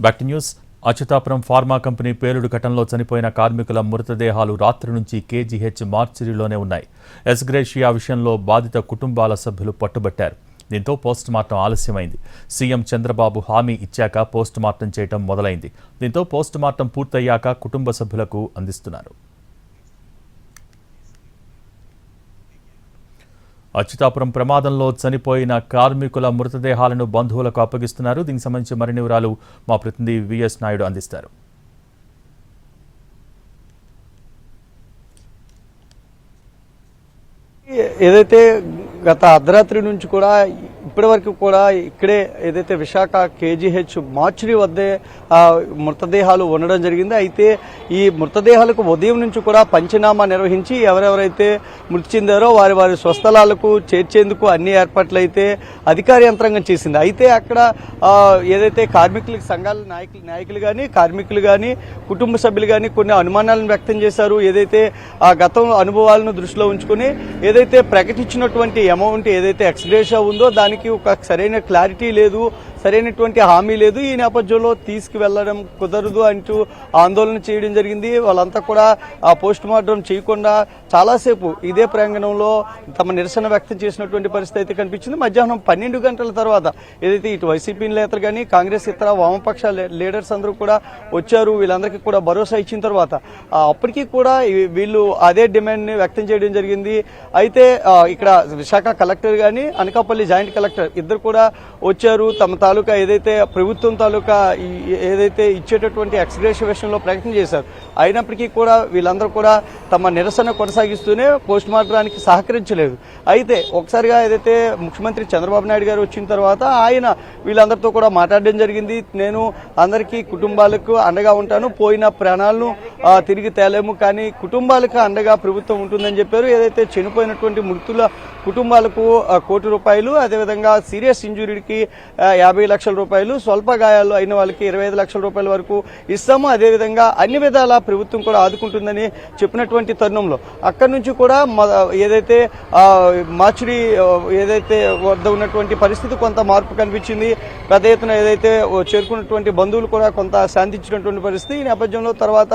Back news. Atchutapuram pharma company పేలుడు ఘటనలో చనిపోయిన కార్మికుల మృతదేహాలు రాత్రి నుంచి కేజీహెచ్ మార్చిరిలోనే ఉన్నాయి. ఎస్గ్రేషియా విషయంలో బాధిత కుటుంబాల సభ్యులు పట్టుబట్టారు. దీంతో పోస్టుమార్టం ఆలస్యమైంది. సీఎం చంద్రబాబు హామీ ఇచ్చాక పోస్టుమార్టం చేయటం మొదలైంది. దీంతో పోస్టుమార్టం పూర్తయ్యాక కుటుంబ సభ్యులకు అందిస్తున్నారు. అచ్యుతాపురం ప్రమాదంలో చనిపోయిన కార్మికుల మృతదేహాలను బంధువులకు అప్పగిస్తున్నారు. దీనికి సంబంధించి మరిన్ని వివరాలు మా ప్రతినిధి విఎస్ నాయుడు అందిస్తారు. ఏదైతే గత అర్ధరాత్రి నుంచి కూడా ఇప్పటివరకు కూడా ఇక్కడే ఏదైతే విశాఖ కేజీహెచ్ మార్చురీ వద్దే మృతదేహాలు ఉండడం జరిగింది. అయితే ఈ మృతదేహాలకు ఉదయం నుంచి కూడా పంచనామా నిర్వహించి ఎవరెవరైతే మృతి చెందారో వారి వారి స్వస్థలాలకు చేర్చేందుకు అన్ని ఏర్పాట్లు అయితే అధికార యంత్రాంగం చేసింది. అయితే అక్కడ ఏదైతే కార్మికుల సంఘాల నాయకులు నాయకులు కానీ కార్మికులు కానీ కుటుంబ సభ్యులు కానీ కొన్ని అనుమానాలను వ్యక్తం చేశారు. ఏదైతే ఆ గతం అనుభవాలను దృష్టిలో ఉంచుకొని ఏదైతే ప్రకటించినటువంటి అమౌంట్ ఏదైతే ఎక్స్గ్రేషా ఉందో దాని దానికి ఒక సరైన క్లారిటీ లేదు. సరైనటువంటి హామీ లేదు. ఈ నేపథ్యంలో తీసుకువెళ్ళడం కుదరదు అంటూ ఆందోళన చేయడం జరిగింది. వాళ్ళంతా కూడా ఆ పోస్ట్ మార్టం చేయకుండా చాలాసేపు ఇదే ప్రాంగణంలో తమ నిరసన వ్యక్తం చేసినటువంటి పరిస్థితి అయితే కనిపించింది. మధ్యాహ్నం పన్నెండు గంటల తర్వాత ఏదైతే ఇటు వైసీపీ నేతలు కానీ కాంగ్రెస్ ఇతర వామపక్ష లీడర్స్ అందరూ కూడా వచ్చారు. వీళ్ళందరికీ కూడా భరోసా ఇచ్చిన తర్వాత అప్పటికీ కూడా వీళ్ళు అదే డిమాండ్ని వ్యక్తం చేయడం జరిగింది. అయితే ఇక్కడ విశాఖ కలెక్టర్ కానీ అనకాపల్లి జాయింట్ కలెక్టర్ ఇద్దరు కూడా వచ్చారు. తమ తాలూకా ఏదైతే ప్రభుత్వం తాలూకా ఏదైతే ఇచ్చేటటువంటి ఎక్స్గ్రేషన్ విషయంలో ప్రకటన చేశారు అయినప్పటికీ కూడా వీళ్ళందరూ కూడా తమ నిరసన కొనసాగిస్తూనే పోస్ట్ మార్టానికి సహకరించలేదు. అయితే ఒకసారిగా ఏదైతే ముఖ్యమంత్రి చంద్రబాబు నాయుడు గారు వచ్చిన తర్వాత ఆయన వీళ్ళందరితో కూడా మాట్లాడడం జరిగింది. నేను అందరికీ కుటుంబాలకు అండగా ఉంటాను. పోయిన ప్రాణాలను తిరిగి తేలేము. కానీ కుటుంబాలకు అండగా ప్రభుత్వం ఉంటుందని చెప్పారు. ఏదైతే చనిపోయినటువంటి మృతుల కుటుంబాలకు కోటి రూపాయలు అదేవిధంగా సీరియస్ ఇంజురీకి యాభై లక్షల రూపాయలు స్వల్ప గాయాలు అయిన వాళ్ళకి ఇరవై ఐదు లక్షల రూపాయల వరకు ఇస్తాము. అదేవిధంగా అన్ని విధాల ప్రభుత్వం కూడా ఆదుకుంటుందని చెప్పినటువంటి తరుణంలో. అక్కడి నుంచి కూడా ఏదైతే మార్చిడి ఏదైతే వద్ద ఉన్నటువంటి పరిస్థితి కొంత మార్పు కనిపించింది. పెద్ద ఎత్తున ఏదైతే చేరుకున్నటువంటి బంధువులు కూడా కొంత శాంతించినటువంటి పరిస్థితి. ఈ నేపథ్యంలో తర్వాత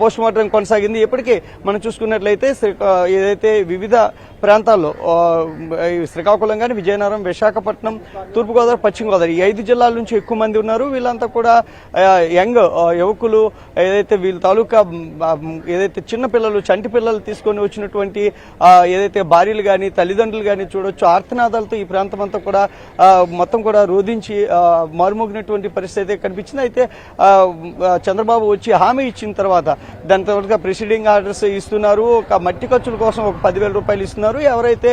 పోస్ట్ మార్టం కొనసాగింది. ఇప్పటికే మనం చూసుకున్నట్లయితే ఏదైతే వివిధ ప్రాంతాల్లో శ్రీకాకుళం కానీ విజయనగరం విశాఖపట్నం తూర్పుగోదావరి పశ్చిమ గోదావరి ఈ ఐదు జిల్లాల నుంచి ఎక్కువ మంది ఉన్నారు. వీళ్ళంతా కూడా యంగ్ యువకులు ఏదైతే వీళ్ళ తాలూకా ఏదైతే చిన్న పిల్లలు చంటి పిల్లలు తీసుకొని వచ్చినటువంటి ఏదైతే భార్యలు కానీ తల్లిదండ్రులు కానీ చూడొచ్చు ఆర్తనాదాలతో ఈ ప్రాంతం అంతా కూడా మొత్తం కూడా రోధించి మారుమోగినటువంటి పరిస్థితి అయితే కనిపించింది. అయితే చంద్రబాబు వచ్చి హామీ ఇచ్చిన తర్వాత దాని తర్వాత ప్రిసీడింగ్ ఆర్డర్స్ ఇస్తున్నారు. ఒక మట్టి ఖర్చుల కోసం ఒక పదివేల రూపాయలు ఇస్తున్నారు. ఎవరైతే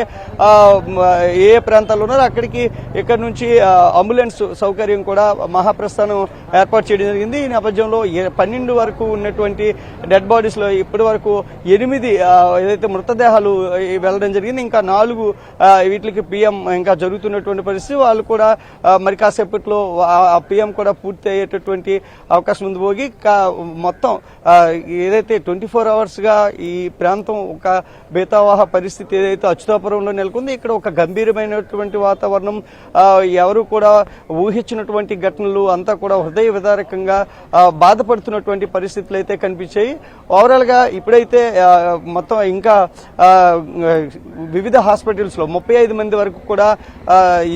ఏ ఏ ప్రాంతాల్లో ఉన్నారో అక్కడికి ఇక్కడ నుంచి అంబులెన్స్ సౌకర్యం కూడా మహాప్రస్థానం ఏర్పాటు చేయడం జరిగింది. ఈ నేపథ్యంలో పన్నెండు వరకు ఉన్నటువంటి డెడ్ బాడీస్లో ఇప్పటి వరకు ఎనిమిది ఏదైతే మృతదేహాలు వెళ్ళడం జరిగింది ఇంకా నాలుగు వీటికి పిఎం ఇంకా జరుగుతున్నటువంటి పరిస్థితి. వాళ్ళు కూడా మరి కాసేపట్లో ఆ పిఎం కూడా పూర్తి అయ్యేటటువంటి అవకాశం ఉంది పోగి కా- మొత్తం ఏదైతే ట్వంటీ ఫోర్ అవర్స్గా ఈ ప్రాంతం ఒక బేతావాహ పరిస్థితి ఏదైతే అచ్యుతాపురంలో నెలకొంది ఇక్కడ ఒక గంభీరమైనటువంటి వాతావరణం ఎవరు కూడా ఊహించినటువంటి ఘటనలు అంతా కూడా హృదయ విదారకంగా బాధపడుతున్నటువంటి పరిస్థితులు అయితే కనిపించాయి. ఓవరాల్గా ఇప్పుడైతే మొత్తం ఇంకా వివిధ హాస్పిటల్స్లో ముప్పై ఐదు మంది వరకు కూడా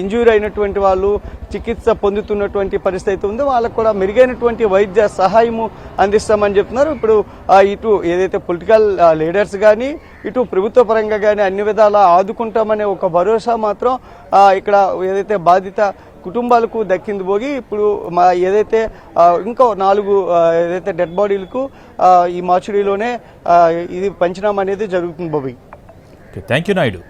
ఇంజ్యూరీ అయినటువంటి వాళ్ళు చికిత్స పొందుతున్నటువంటి పరిస్థితి అయితే ఉందో వాళ్ళకు కూడా మెరుగైనటువంటి వైద్య సహాయము అందిస్తామని చెప్తున్నారు. ఇప్పుడు ఇటు ఏదైతే పొలిటికల్ లీడర్స్ కానీ ఇటు ప్రభుత్వ పరంగా కానీ అన్ని విధాలా ఆదుకుంటామనే ఒక భరోసా మాత్రం ఇక్కడ ఏదైతే బాధిత కుటుంబాలకు దక్కింది పోగి ఇప్పుడు మా ఏదైతే ఇంకో నాలుగు ఏదైతే డెడ్ బాడీలకు ఈ మార్చురీలోనే ఇది పంచనామా అనేది జరుగుతుంది బోబీ థ్యాంక్ యూ నాయుడు